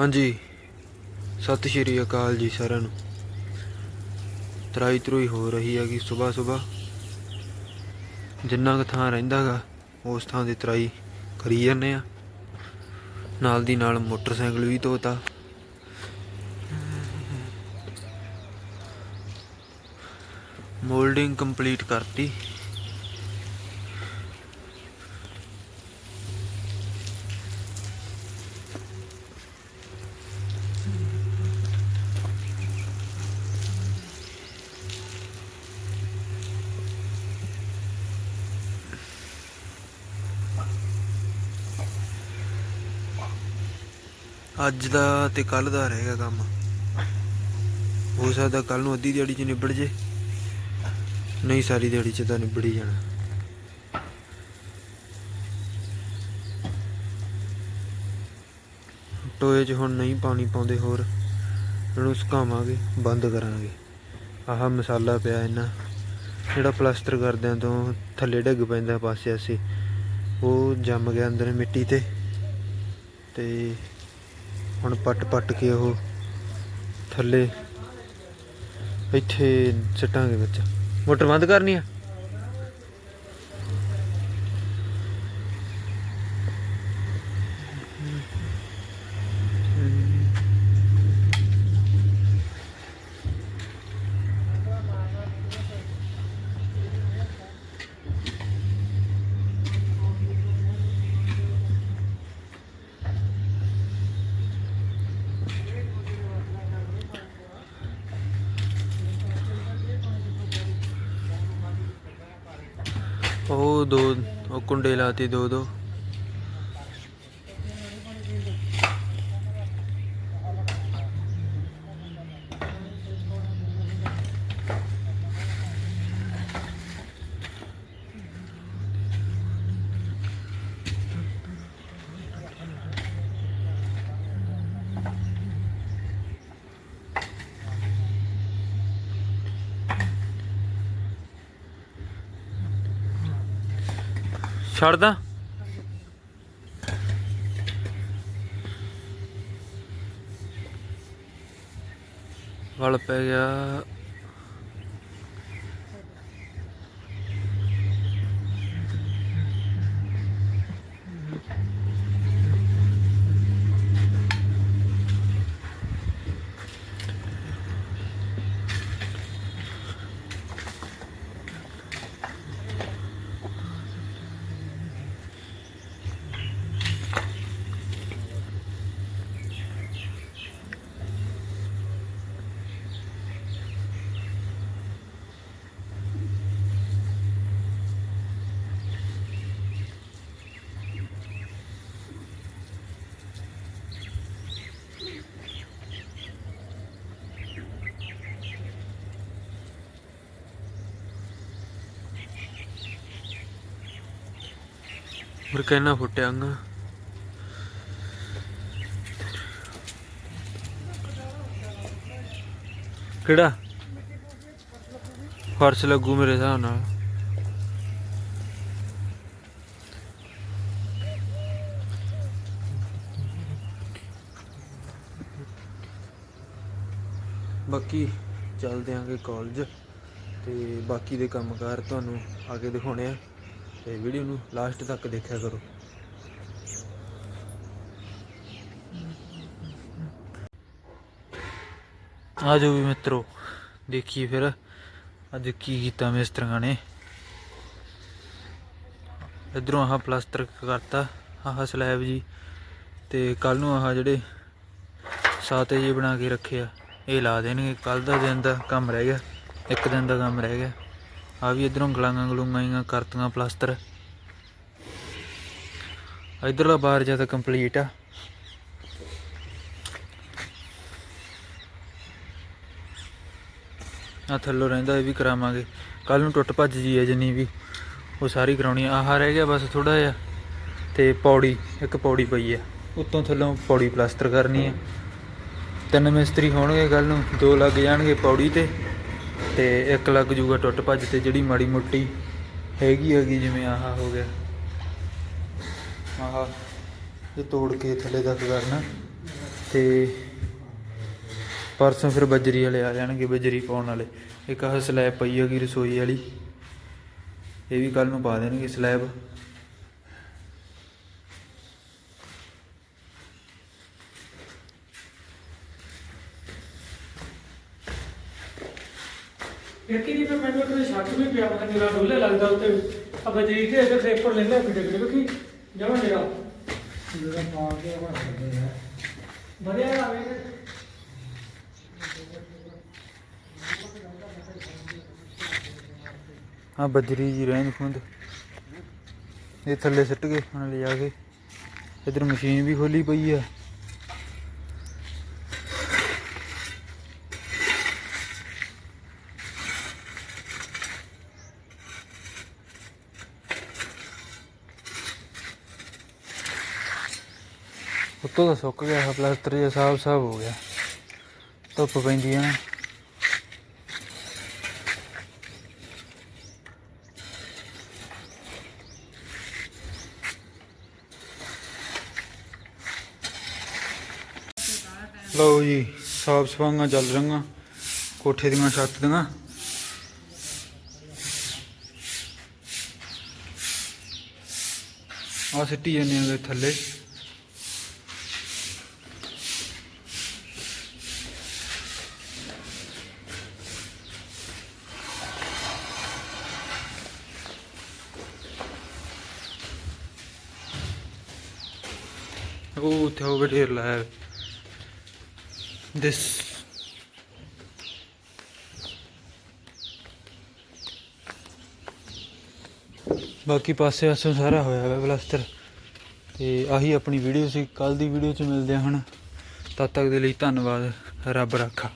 ਹਾਂਜੀ। ਸਤਿ ਸ਼੍ਰੀ ਅਕਾਲ ਜੀ ਸਾਰਿਆਂ ਨੂੰ। ਤਰਾਈ ਤਰੂਈ ਹੋ ਰਹੀ ਹੈਗੀ ਸਵੇਰ ਸਵੇਰ ਜਿੰਨਾ ਕੁ ਥਾਂ ਰਹਿੰਦਾਗਾ ਉਸ ਥਾਂ ਦੀ ਤਰਾਈ ਕਰੀ ਜਾਂਦੇ ਆ ਨਾਲ ਦੀ ਨਾਲ ਮੋਟਰਸਾਈਕਲ ਵੀ ਧੋਤਾ। ਮੋਲਡਿੰਗ ਕੰਪਲੀਟ ਕਰਤੀ। ਅੱਜ ਦਾ ਤੇ ਕੱਲ ਦਾ ਰਹੇਗਾ ਕੰਮ। ਹੋ ਸਕਦਾ ਕੱਲ ਨੂੰ ਅੱਧੀ ਦਿਹਾੜੀ ਚ ਨਿਬੜ ਜੇ। ਨਹੀਂ, ਸਾਰੀ ਦਿਹਾੜੀ ਚ ਤਾਂ ਨਿਬੜ ਹੀ ਜਾਣਾ। ਟੋਏ 'ਚ ਹੁਣ ਨਹੀਂ ਪਾਣੀ ਪਾਉਂਦੇ ਹੋਰ। ਇਹਨੂੰ ਸੁਕਾਵਾਂਗੇ, ਬੰਦ ਕਰਾਂਗੇ। ਆਹ ਮਸਾਲਾ ਪਿਆ ਇਹਨਾਂ। ਜਿਹੜਾ ਪਲਾਸਟਰ ਕਰਦਿਆਂ ਤੋਂ ਥੱਲੇ ਡਿੱਗ ਪੈਂਦਾ ਪਾਸੇ ਆਸੇ ਉਹ ਜੰਮ ਗਿਆ ਅੰਦਰ ਮਿੱਟੀ ਤੇ। ਤੇ ਹੁਣ ਪੱਟ ਪੱਟ ਕੇ ਉਹ ਥੱਲੇ ਇੱਥੇ ਸਿੱਟਾਂਗੇ ਵਿੱਚ। ਮੋਟਰ ਬੰਦ ਕਰਨੀ ਆ? ਉਹ ਦੋ ਉਹ ਕੁੰਡੇ ਲਾਤੇ ਦੋ ਦੋ। ਛੱਡਦਾ। ਵਲ ਪੈ ਗਿਆ। ਫਿਰ ਕਹਿਣਾ ਫੁੱਟਿਆਂਗਾ ਕਿਹੜਾ? ਫਰਸ਼ ਲੱਗੂ ਮੇਰੇ ਹਿਸਾਬ ਨਾਲ। ਬਾਕੀ ਚੱਲਦੇ ਆਂਗੇ ਕਾਲਜ ਤੇ ਬਾਕੀ ਦੇ ਕੰਮਕਾਰ ਤੁਹਾਨੂੰ ਆ ਕੇ ਦਿਖਾਉਣੇ ਆ। ਤੇ ਵੀਡੀਓ ਨੂੰ ਲਾਸਟ ਤੱਕ ਦੇਖਿਆ ਕਰੋ। ਆ ਜੋ ਵੀ ਮਿੱਤਰੋ, ਦੇਖੀਏ ਫਿਰ ਅੱਜ ਕੀ ਕੀਤਾ ਮਿਸਤਰੀਆਂ ਨੇ। ਇਧਰੋਂ ਆਹ ਪਲਾਸਟਰ ਕਰਤਾ, ਆਹ ਸਲੈਬ ਜੀ, ਤੇ ਕੱਲ ਨੂੰ ਆਹ ਜਿਹੜੇ ਸਾਤੇ ਜੀ ਬਣਾ ਕੇ ਰੱਖਿਆ ਇਹ ਲਾ ਦੇਣਗੇ। ਕੱਲ ਦਾ ਦਿਨ ਦਾ ਕੰਮ ਰਹਿ ਗਿਆ, ਇੱਕ ਦਿਨ ਦਾ ਕੰਮ ਰਹਿ ਗਿਆ। ਆ ਵੀ ਇਧਰੋਂ ਗਲਾਂਗਾ ਗਲੂੰਗਾ ਹੀ ਕਰਤੀਆਂ ਪਲਾਸਟਰ। ਇਧਰਲਾ ਬਾਹਰ ਜ਼ਿਆਦਾ ਕੰਪਲੀਟ ਆ। ਆ ਥੱਲੋਂ ਰਹਿੰਦਾ ਇਹ ਵੀ ਕਰਾਵਾਂਗੇ। ਕੱਲ ਨੂੰ ਟੁੱਟ ਭੱਜ ਜੀ ਹੈ ਜਿੰਨੀ ਵੀ। ਉਹ ਸਾਰੀ ਕਰਾਉਣੀ ਆਹ ਰਹਿ ਗਿਆ ਬਸ ਥੋੜਾ ਜਿਹਾ। ਤੇ ਪੌੜੀ, ਇੱਕ ਪੌੜੀ ਪਈ ਆ। ਉੱਤੋਂ ਥੱਲੋਂ ਪੌੜੀ ਪਲਾਸਟਰ ਕਰਨੀ ਆ। ਤਿੰਨ ਮਿਸਤਰੀ ਹੋਣਗੇ ਕੱਲ ਨੂੰ। ਦੋ ਲੱਗ ਜਾਣਗੇ ਪੌੜੀ ਤੇ। ਤੇ ਇੱਕ ਲੱਗ ਜੂਗਾ ਟੁੱਟ ਭੱਜ ਤੇ ਜਿਹੜੀ ਮਾੜੀ ਮੋਟੀ ਹੈਗੀ ਹੈਗੀ ਜਿਵੇਂ ਆਹ ਹੋ ਗਿਆ। ਆਹ ਇਹ ਤੋੜ ਕੇ ਥੱਲੇ ਤੱਕ ਕਰਨਾ। ਤੇ ਪਰਸੋਂ ਫਿਰ ਬਜਰੀ ਵਾਲੇ ਆ ਜਾਣਗੇ, ਬਜਰੀ ਪਾਉਣ ਵਾਲੇ। ਇੱਕ ਆਹ ਸਲੈਬ ਪਈ ਹੈਗੀ ਰਸੋਈ ਵਾਲੀ। ਇਹ ਵੀ ਕੱਲ ਨੂੰ ਪਾ ਦੇਣਗੇ ਸਲੈਬ ਖਿੜਕੀ ਦੀ ਫਿਰ ਮੈਨੂੰ ਕੋਈ ਸ਼ੱਕ ਵੀ ਪਿਆ ਪਤਾ ਮੇਰਾ ਡੋਲੇ ਲੱਗਦਾ ਉੱਤੇ ਆ ਬਜਰੀ ਤੇ ਅਗਰ ਸੇਪਰ ਲੈਂਦਾ ਫਿੱਟ ਫਿੱਟ ਵੇਖੀ ਜਮਾ ਮੇਰਾ ਜਿਹੜਾ ਪਾ ਕੇ ਉਹ ਕਰਦੇ ਆ ਵਧੀਆ ਆਵੇ ਆ ਬਜਰੀ ਜੀ ਰਹਿੰਦ ਖੁੰਦ ਇਹ ਥੱਲੇ ਸਿੱਟ ਕੇ ਹੁਣ ਲਿਜਾ ਕੇ ਇਧਰ ਮਸ਼ੀਨ ਵੀ ਖੋਲੀ ਪਈ ਆ ਉੱਤੋਂ ਤਾਂ ਸੁੱਕ ਗਿਆ ਹੈ ਪਲਾਸਟਰ ਜਿਹਾ ਸਾਫ਼ ਸਾਫ਼ ਹੋ ਗਿਆ। ਧੁੱਪ ਪੈਂਦੀ ਹੈ ਨਾ। ਲਓ ਜੀ, ਸਾਫ਼ ਸਫਾਈਆਂ ਚੱਲ ਰਹੀਆਂ, ਕੋਠੇ ਦੀਆਂ ਛੱਤ ਦੀਆਂ। ਆ ਸਿੱਟੀ ਜਾਂਦੇ ਆ ਥੱਲੇ। ਉਹ ਉੱਥੇ ਉਹ ਢੇਰ ਲਾਇਆ। this ਬਾਕੀ ਪਾਸੇ ਆਸੋਂ ਸਾਰਾ ਹੋਇਆ ਹੈ ਪਲਾਸਟਰ ਤੇ ਆਹੀ ਆਪਣੀ ਵੀਡੀਓ ਸੀ। ਕੱਲ ਦੀ ਵੀਡੀਓ ਚ ਮਿਲਦੇ ਹਾਂ ਹੁਣ। ਤਦ ਤੱਕ ਦੇ ਲਈ ਧੰਨਵਾਦ। ਰੱਬ ਰਾਖਾ।